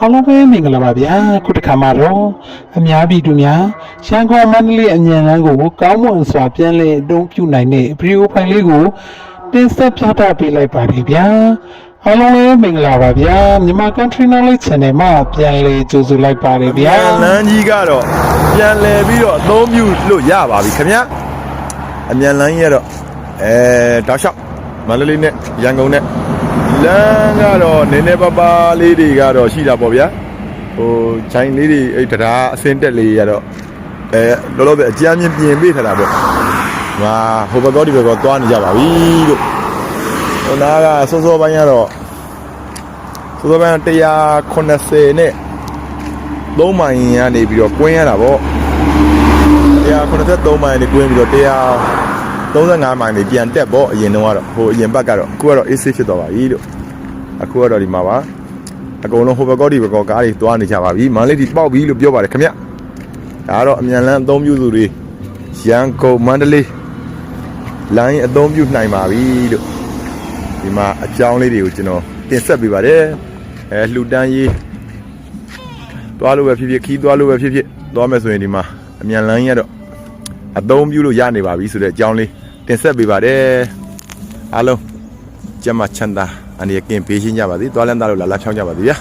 အားလုံးပဲမင်္ဂလာပါဗျာခုတစ်ခါမှတော့အများပြည်သူများရှမ်းခေါမန္တလေးအញ្ញံလန်းကိုကောင်းမွန်စွာပြန်လည်အသုံးပြုနိုင်တဲ့ဗီဒီယိုဖိုင်လေးကိုတင်ဆက်ပြသပေးလိုက်ပါတယ်ဗျာအားလုံးပဲမင်္ဂလာပါဗျာမြန်မာ Country Knowledge Channel မှာပြန်လည်ကြိုဆိုလိုက်ပါတယ်ဗျာပြန်လန်းကြီးကတော့ပြန်လဲပြီးတော့အသုံးပြုလို့ရပါပြီခင်ဗျာအမြန်လန်းကြီးကတော့အဲတောက်လျှောက်မန္တလေးနဲ့ရန်ကုန်နဲ့ လမ်းကတော့နည်းနည်းပါးပါးလေးတွေကတော့ရှိတာပေါ့ဗျာဟိုချိုင်းလေးတွေအဲ့တရားအစင်းတက်လေးရတော့အဲလောလောဆယ်အကြမ်းမြင်ပြင်ပေးထားတာပေါ့ဟာဟိုဘက်ကောဒီဘက်ကောသွားနေကြပါပြီလို့ဟိုနားကစောစောပိုင်းကတော့စောစောပိုင်း180နဲ့3မိုင်ကနေပြီးတော့ကွင်းရတာပေါ့183မိုင်နေကွင်းပြီးတော့ 135မိုင်နေပြန်တက်ပေါ့အရင်တော့ကတော့ဟိုအရင်ဘက်ကတော့အခုကတော့ AC ဖြစ်သွားပါပြီလို့အခုကတော့ဒီမှာပါအကုန်လုံးဟိုဘက်ကောဒီဘက်ကောကားတွေသွားနေကြပါပြီမန္တလေးဒီပေါက်ပြီလို့ပြောပါတယ်ခင်ဗျဒါကတော့အမြန်လန်းအသုံးပြုသူတွေရန်ကုန်မန္တလေးလိုင်းအသုံးပြုနိုင်ပါပြီလို့ဒီမှာအကြောင်းလေးတွေကိုကျွန်တော်တင်ဆက်ပေးပါတယ်အဲလှူဒန်းရေးသွားလို့ပဲဖြစ်ဖြစ်ခီးသွားလို့ပဲဖြစ်ဖြစ်သွားမယ်ဆိုရင်ဒီမှာအမြန်လမ်းကြီးကတော့ အသုံးပြုလို့ရနေပါပြီဆိုတဲ့အကြောင်းလေးတင်ဆက်ပေးပါတယ်အားလုံးကျမ်းမချမ်းသာအနေနဲ့ကင်ပေးရှင်းကြပါသည်သွားလန်းသားလို့လာလာဖြောင်းကြပါသည်ဗျာ